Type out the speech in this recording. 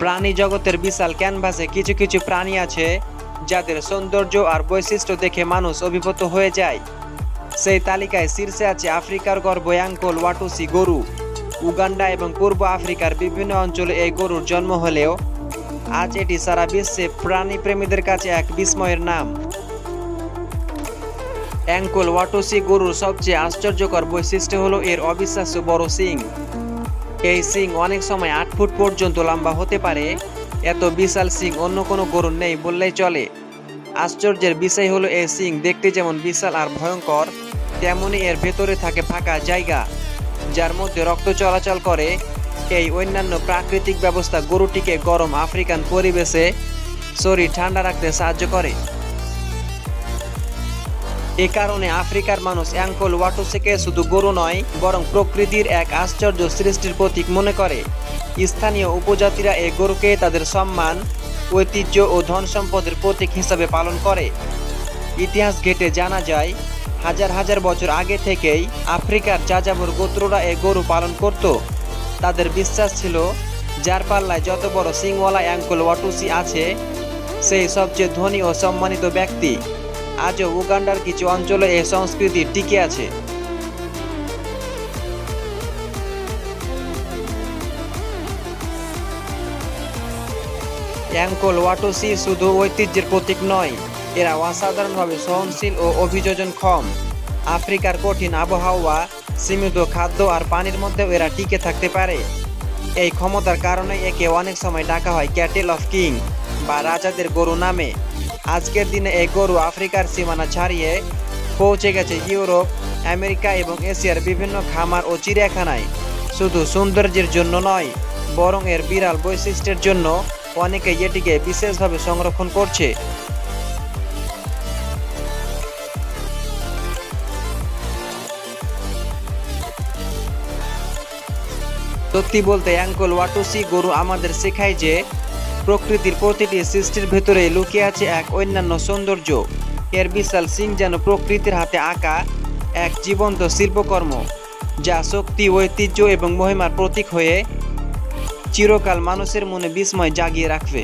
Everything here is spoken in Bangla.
প্রাণী জগতের বিশাল ক্যানভাসে কিছু কিছু প্রাণী আছে যাদের সৌন্দর্য আর বৈশিষ্ট্য দেখে মানুষ অভিভূত হয়ে যায়। সেই তালিকায় শীর্ষে আছে আফ্রিকার গর্ব অ্যাঙ্কল ওয়াটুসি গরু। উগান্ডা এবং পূর্ব আফ্রিকার বিভিন্ন অঞ্চলে এই গরুর জন্ম হলেও আজ এটি সারা বিশ্বে প্রাণী প্রেমীদের কাছে এক বিস্ময়ের নাম। অ্যাঙ্কল ওয়াটুসি গরুর সবচেয়ে আশ্চর্যকর বৈশিষ্ট্য হলো এর অবিশ্বাস্য বড় সিং এই সিং অনেক সময় আট ফুট পর্যন্ত লম্বা হতে পারে। এত বিশাল সিং, অন্য কোনো গরুর নেই বললেই চলে। আশ্চর্যের বিষয় হলো, এই সিং দেখতে যেমন বিশাল আর ভয়ঙ্কর তেমনই এর ভেতরে থাকে ফাঁকা জায়গা, যার মধ্যে রক্ত চলাচল করে। এই অন্যান্য প্রাকৃতিক ব্যবস্থা গরুটিকে গরম আফ্রিকান পরিবেশে শরীর ঠান্ডা রাখতে সাহায্য করে। এ কারণে আফ্রিকার মানুষ অ্যাঙ্কল ওয়াটুসেকে শুধু গরু নয়, বরং প্রকৃতির এক আশ্চর্য সৃষ্টির প্রতীক মনে করে। স্থানীয় উপজাতিরা এই গরুকে তাদের সম্মান, ঐতিহ্য ও ধন সম্পদের প্রতীক হিসাবে পালন করে। ইতিহাস ঘেটে জানা যায়, হাজার হাজার বছর আগে থেকেই আফ্রিকার যাযাবর গোত্ররা এ গরু পালন করত। তাদের বিশ্বাস ছিল, যার পাল্লায় যত বড় সিংওয়ালা অ্যাঙ্কল ওয়াটুসি আছে, সেই সবচেয়ে ধনী ও সম্মানিত ব্যক্তি। আজও উগান্ডার কিছু অঞ্চলে এই সংস্কৃতি টিকে আছে। অ্যাঙ্কল ওয়াটোসি শুধু ঐতিহ্যের প্রতীক নয়, এরা অসাধারণভাবে সহনশীল ও অভিযোজনক্ষম আফ্রিকার কঠিন আবহাওয়া, সীমিত খাদ্য আর পানির মধ্যেও এরা টিকে থাকতে পারে। এই ক্ষমতার কারণে একে অনেক সময় ডাকা হয় ক্যাটেল অফ কিং বা রাজাদের গরু নামে। আজকের দিনে এই গরু আফ্রিকার সীমানা ছাড়িয়ে পৌঁছে গেছে ইউরোপ, আমেরিকা এবং এশিয়ার বিভিন্ন খামার ও চিড়িয়াখানায়। শুধু সৌন্দর্যের জন্য নয়, বরং এর বিরাল বৈশিষ্ট্যের জন্য অনেকে এটিকে বিশেষভাবে সংরক্ষণ করছে। সত্যি বলতে, অ্যাঙ্কল ওয়াটুসি গরু আমাদের শেখায় যে প্রকৃতির প্রতিটি সৃষ্টির ভেতরে লুকিয়ে আছে এক অন্যান্য সৌন্দর্য। এর বিশাল সিং যেন প্রকৃতির হাতে আঁকা এক জীবন্ত শিল্পকর্ম, যা শক্তি, ঐতিহ্য এবং মহিমার প্রতীক হয়ে চিরকাল মানুষের মনে বিস্ময় জাগিয়ে রাখবে।